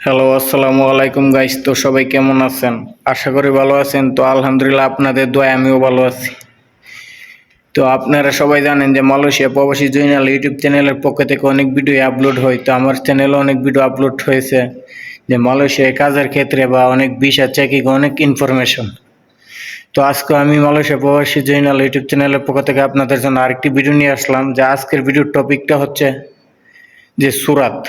Hello আসসালামু আলাইকুম guys তো সবাই কেমন আছেন? আশা করি ভালো আছেন। তো আলহামদুলিল্লাহ আপনাদের দোয়া আমিও ভালো আছি। তো আপনারা সবাই জানেন যে মালয়েশিয়া প্রবাসী জৈনাল ইউটিউব চ্যানেলের পক্ষ থেকে অনেক ভিডিও আপলোড হয়। তো আমার চ্যানেলে অনেক ভিডিও আপলোড হয়েছে যে মালয়েশিয়ায় কাজের ক্ষেত্রে বা অনেক ভিসা চেকিং অনেক ইনফরমেশন তো আজকে আমি মালয়েশিয়া প্রবাসী জৈনাল ইউটিউব চ্যানেলের পক্ষ থেকে আপনাদের জন্য আরেকটি ভিডিও নিয়ে আসলাম। যে আজকের ভিডিওর টপিকটা হচ্ছে যে সুরাত।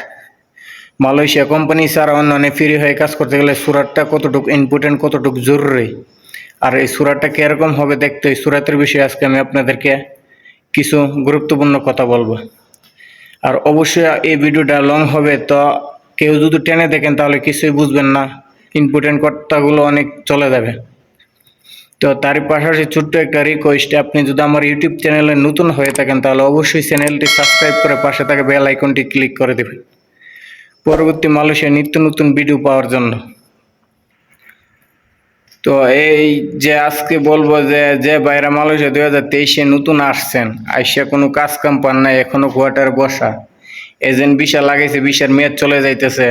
মালয়েশিয়া কোম্পানি ছাড়া অন্যান্য ফ্রি হয়ে কাজ করতে গেলে সুরাটটা কতটুকু ইম্পর্টেন্ট কতটুকু জরুরি? আর এই সুরাটটা কীরকম হবে দেখতে? এই সুরাতের বিষয়ে আজকে আমি আপনাদেরকে কিছু গুরুত্বপূর্ণ কথা বলব। আর অবশ্যই এই ভিডিওটা লং হবে, তো কেউ যদি টেনে দেখেন তাহলে কিছুই বুঝবেন না। ইম্পর্টেন্ট কথাগুলো অনেক চলে যাবে। তো তার পাশাপাশি ছোট্ট একটা রিকোয়েস্ট আপনি যদি আমার ইউটিউব চ্যানেলে নতুন হয়ে থাকেন, তাহলে অবশ্যই চ্যানেলটি সাবস্ক্রাইব করে পাশে থাকা বেল আইকনটি ক্লিক করে দেবেন। পরবর্তী মালয়েশিয়া নিত্য নতুন ভিডিও পাওয়ার জন্য। তো এই যে আজকে বলব যে যে বাইরে মালয়েশিয়া দুই হাজার তেইশে নতুন আসছেন, আইসা কোনো কাজ কাম পান নাই, এখনও কোয়ার্টার বসা। এজেন্ট বিশা লাগাইছে, বিশার মেয়াদ চলে যাইতেছে,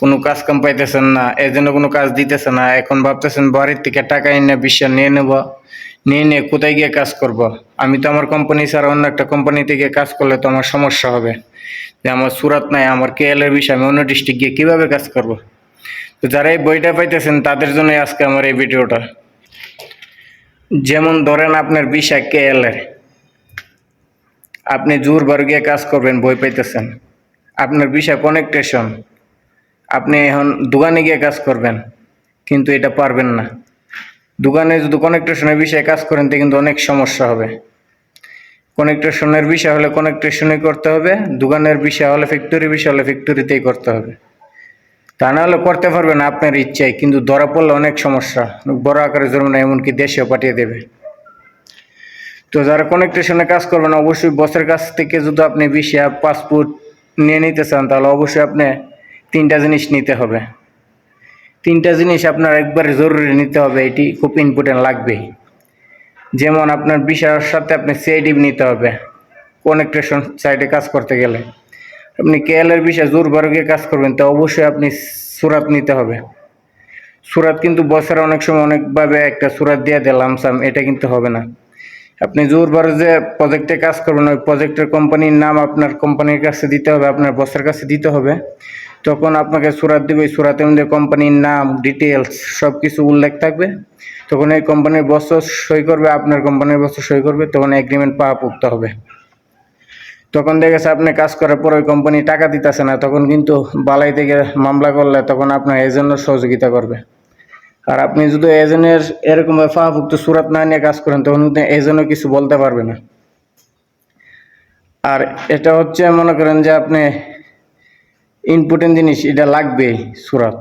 কোনো কাজ কাম পাইতেছেন না, এজেন্টও কোনো কাজ দিতেছে না, এখন ভাবতেছেন বাড়ির থেকে টাকা এনে বিশা নিয়ে নেব। নিয়ে নিয়ে কোথায় গিয়ে কাজ করব। আমি তো আমার কোম্পানি ছাড়া অন্য একটা কোম্পানি থেকে কাজ করলে তো আমার সমস্যা হবে। যে আমার সুরাত নাই, আমার কেএল এর বিষয় আমি অন্য ডিস্ট্রিক্ট গিয়ে কীভাবে কাজ করব। তো যারা এই বইটা পাইতেছেন, তাদের জন্যই আজকে আমার এই ভিডিওটা। যেমন ধরেন আপনার বিষয় কেএল এর। আপনি জোর বার গিয়ে কাজ করবেন, বই পাইতেছেন। আপনার বিষয় কনেকটেশন আপনি এখন দোকানে গিয়ে কাজ করবেন, কিন্তু এটা পারবেন না। দোকানে যদি কনেকটেশনের বিষয়ে কাজ করেন, তো কিন্তু অনেক সমস্যা হবে। কনেকটেশনের বিষয় হলে কনেকটেশনই করতে হবে, দোকানের বিষয় হলে ফ্যাক্টরি বিষয় হলে ফ্যাক্টরিতেই করতে হবে। তা না হলে করতে পারবেন আপনার ইচ্ছায়, কিন্তু ধরা পড়লে অনেক সমস্যা। বড় আকারে জরিমানা এমনকি দেশেও পাঠিয়ে দেবে। তো যারা কনেকটেশনে কাজ করবেন, অবশ্যই বসের কাছ থেকে যদি আপনি ভিসা পাসপোর্ট নিয়ে নিতে চান, তাহলে অবশ্যই আপনি তিনটা জিনিস নিতে হবে। তিনটা জিনিস আপনার একবারে জরুরি নিতে হবে, এটি খুব ইম্পর্টেন্ট লাগবেই। যেমন আপনার ভিসার সাথে আপনি সিআইডি নিতে হবে কনেকটেশন সাইডে কাজ করতে গেলে। আপনি কেএলের বিষয়ে জোর বারোগে কাজ করবেন, তো অবশ্যই আপনি সুরাত নিতে হবে। সুরাত কিন্তু বছরে অনেক সময় অনেকভাবে একটা সুরাত দিয়ে দিলাম সাম এটা কিন্তু হবে না। আপনি জোর বারো যে প্রজেক্টে কাজ করবেন, ওই প্রজেক্টের কোম্পানির নাম আপনার কোম্পানির কাছে দিতে হবে, আপনার বসের কাছে দিতে হবে। তখন আপনাকে সুরাত দেবে সুরাতের মধ্যে কোম্পানির নাম ডিটেলস সব কিছু উল্লেখ থাকবে। তখন এই কোম্পানির বস সই করবে, আপনার কোম্পানির বস সই করবে, তখন এগ্রিমেন্ট পাওয়া পুক্ত হবে। তখন দেখেছে আপনি কাজ করার পর ওই কোম্পানি টাকা দিতেছে না, তখন কিন্তু বালাই থেকে মামলা করলে তখন আপনার এজেন্ট সহযোগিতা করবে। আর আপনি যদি এজেন্টের এরকম ফাহাভুক্ত সুরাত না নিয়ে কাজ করেন, তখন কিন্তু এজেন্টও কিছু বলতে পারবে না। আর এটা হচ্ছে মনে করেন যে আপনি ইম্পর্টেন্ট জিনিস, এটা লাগবেই সুরাত।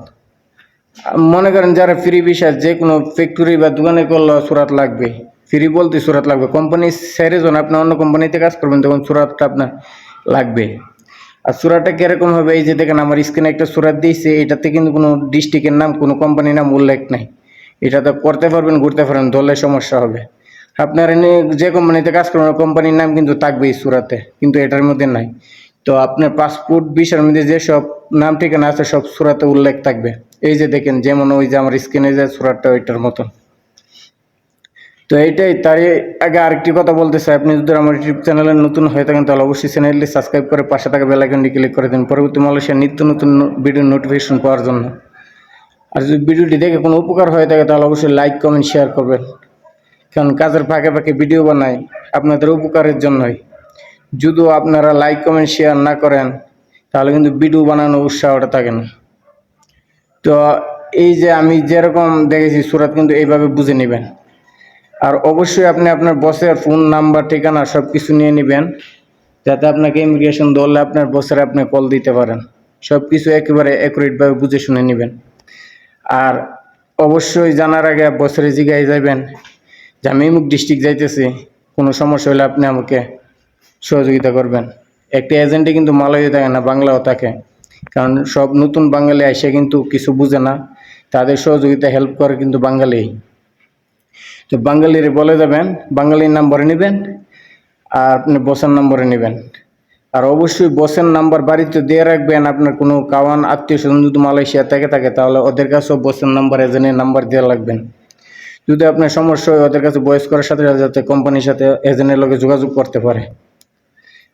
মনে করেন যারা ফ্রি বিষয় যে কোনো ফ্যাক্টরি বা দোকানে করলেও সুরাত লাগবে। ফ্রি বলতে সুরাত লাগবে। কোম্পানি সেরে যখন আপনি অন্য কোম্পানিতে কাজ করবেন, তখন সুরাতটা আপনার লাগবে। আর সুরাটা কীরকম হবে? এই যে দেখেন, আমার স্ক্রিনে একটা সুরাত দিয়েছে। এটাতে কিন্তু কোনো ডিস্ট্রিক্টের নাম, কোনো কোম্পানির নাম উল্লেখ নাই। এটা তো করতে পারবেন, ঘুরতে পারবেন দলে সমস্যা হবে। আপনার এনে যে কোম্পানিতে কাজ করবেন কোম্পানির নাম কিন্তু থাকবেই সুরাতে, কিন্তু এটার মধ্যে নাই। তো আপনার পাসপোর্ট বিষয়ের মধ্যে যেসব নাম ঠিকানা আছে, সব সুরাতে উল্লেখ থাকবে। এই যে দেখেন, যেমন ওই যে আমার স্ক্রিনে যে সুরাটটা ওইটার মতন। তো এইটাই, তারই আগে আরেকটি কথা বলতে চাই। আপনি যদি আমার ইউটিউব চ্যানেলে নতুন হয়ে থাকেন, তাহলে অবশ্যই চ্যানেলটি সাবস্ক্রাইব করে পাশে থাকা বেল আইকনটি ক্লিক করে দিন। পরবর্তী মালয়েশিয়ার নিত্য নতুন ভিডিও নোটিফিকেশন পাওয়ার জন্য। আর যদি ভিডিওটি দেখে কোনো উপকার হয়ে থাকে, তাহলে অবশ্যই লাইক কমেন্ট শেয়ার করবেন। কারণ কাজের ফাঁকে ফাঁকে ভিডিও বানাই আপনাদের উপকারের জন্যই। যদিও আপনারা লাইক কমেন্ট শেয়ার না করেন, তাহলে কিন্তু ভিডিও বানানোর উৎসাহটা থাকে না তো এই যে আমি যেরকম দেখেছি, সুরাত কিন্তু এইভাবে বুঝে নেবেন। আর অবশ্যই আপনি আপনার বসের ফোন নাম্বার ঠিকানা সব কিছু নিয়ে নেবেন, যাতে আপনাকে ইমিগ্রেশন ধরলে আপনার বসের আপনি কল দিতে পারেন। সব কিছু একেবারে অ্যাকুরেটভাবে বুঝে শুনে নেবেন। আর অবশ্যই জানার আগে বছরে জিগায় যাবেন যে, আমি মুখ ডিস্ট্রিক্ট যাইতেছি, কোনো সমস্যা হলে আপনি আমাকে সহযোগিতা করবেন। একটি এজেন্টে কিন্তু মালয় থাকে না, বাংলাও থাকে। কারণ সব নতুন বাঙালি আসে কিন্তু কিছু বুঝে না। তাদের সহযোগিতা হেল্প করে কিন্তু বাঙালি। তো বাঙালির বলে যাবেন, বাঙালির নাম্বারে নেবেন, আর আপনি বসার নম্বরে নেবেন। আর অবশ্যই বসের নাম্বার বাড়িতে দিয়ে রাখবেন, আপনার কোনো কাওয়ান, আত্মীয় স্বজন যদি মালয়েশিয়া থেকে থাকে, তাহলে ওদের কাছেও বসের নাম্বার এজেন্টের নাম্বার দিয়ে রাখবেন যদি আপনার সমস্যা হয়, ওদের কাছে বয়স করার সাথে সাথে যাতে কোম্পানির সাথে এজেন্টের লোকে যোগাযোগ করতে পারে।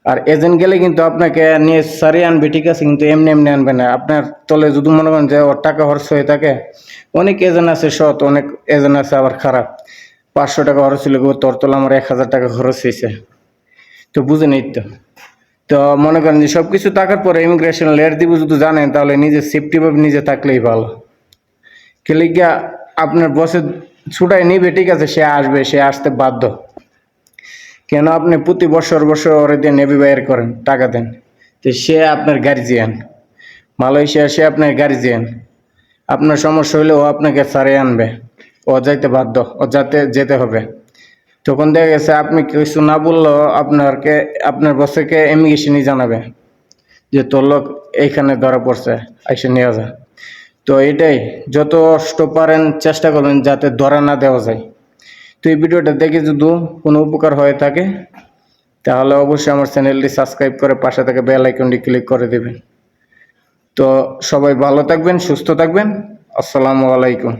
আর এজেন্ট গেলে কিন্তু আপনাকে নিয়ে সারিয়ে আনবে, ঠিক আছে? কিন্তু এমনি এমনি আনবে না। আপনার তলে যদি মনে করেন যে ওর টাকা খরচ হয়ে থাকে, অনেক এজেন্ট আছে সৎ, অনেক এজেন্ট আছে আবার খারাপ। পাঁচশো টাকা খরচ ছিল তোর তলে আমার এক হাজার টাকা খরচ হয়েছে তো বুঝে নেই তো। তো মনে করেন যে সব কিছু থাকার পরে ইমিগ্রেশন লেয়ার দিব যদি জানেন, তাহলে নিজে সেফটিভাবে নিজে থাকলেই ভালো। গিয়া আপনার বসে ছুটাই নিবে, ঠিক আছে? সে আসবে, সে আসতে বাধ্য। কেন আপনি প্রতি বছর বছর ওরে দিয়ে নেভি বাইর করেন, টাকা দেন? তো সে আপনার গার্জিয়ান মালয়েশিয়া সে আপনার গার্জিয়ান আপনার সমস্যা হলে ও আপনাকে সারে আনবে। ও যাইতে বাধ্য, ও যাতে যেতে হবে। তখন দেখা গেছে আপনি কিছু না বললেও আপনারকে, আপনার বসকে ইমিগ্রেশনই জানাবে। যে তোর লোক এইখানে ধরা পড়ছে, আইসে নিয়ে যা। তো এটাই, যত পারেন, চেষ্টা করবেন যাতে ধরা না দেওয়া যায়। এই ভিডিওটা দেখে যদি কোনো উপকার হয়ে থাকে, তাহলে অবশ্যই আমার চ্যানেলটি সাবস্ক্রাইব করে পাশে থেকে বেল আইকনটি ক্লিক করে দেবেন। তো সবাই ভালো থাকবেন, সুস্থ থাকবেন। আসসালামু আলাইকুম।